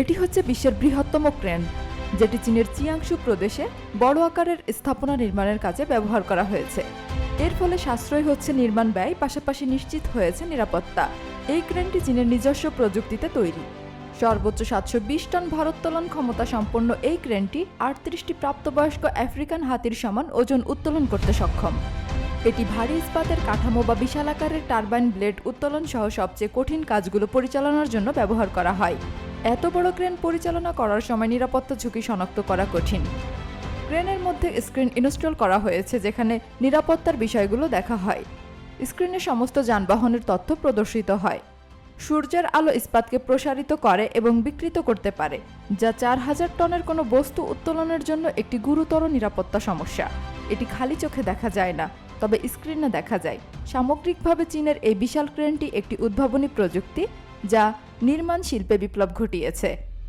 এটি হচ্ছে বিশ্বের বৃহত্তম ক্রেন, যেটি চীনের চিয়াংশু প্রদেশে বড় আকারের স্থাপনা নির্মাণের কাজে ব্যবহার করা হয়েছে। এর ফলে সাশ্রয় হচ্ছে নির্মাণ ব্যয়, পাশাপাশি নিশ্চিত হয়েছে নিরাপত্তা। এই ক্রেনটি চীনের নিজস্ব প্রযুক্তিতে তৈরি। সর্বোচ্চ সাতশো বিশ টন ভারোত্তোলন ক্ষমতা সম্পন্ন এই ক্রেনটি আটত্রিশটি প্রাপ্তবয়স্ক আফ্রিকান হাতির সমান ওজন উত্তোলন করতে সক্ষম। এটি ভারী ইস্পাতের কাঠামো বা বিশাল আকারের টারবাইন ব্লেড উত্তোলন সহ সবচেয়ে কঠিন কাজগুলো পরিচালনার জন্য ব্যবহার করা হয়। এত বড় ক্রেন পরিচালনা করার সময় নিরাপত্তা ঝুঁকি শনাক্ত করা কঠিন। ক্রেনের মধ্যে স্ক্রিন ইনস্টল করা হয়েছে, যেখানে নিরাপত্তার বিষয়গুলো দেখা হয়। স্ক্রিনে সমস্ত যানবাহনের তথ্য প্রদর্শিত হয়। সূর্যের আলো ইস্পাতকে প্রসারিত করে এবং বিকৃত করতে পারে, যা চার হাজার টনের কোনো বস্তু উত্তোলনের জন্য একটি গুরুতর নিরাপত্তা সমস্যা। এটি খালি চোখে দেখা যায় না, তবে স্ক্রিনে দেখা যায়। সামগ্রিকভাবে চীনের এই বিশাল ক্রেনটি একটি উদ্ভাবনী প্রযুক্তি, যা নির্মাণ শিল্পে বিপ্লব ঘটিয়েছে।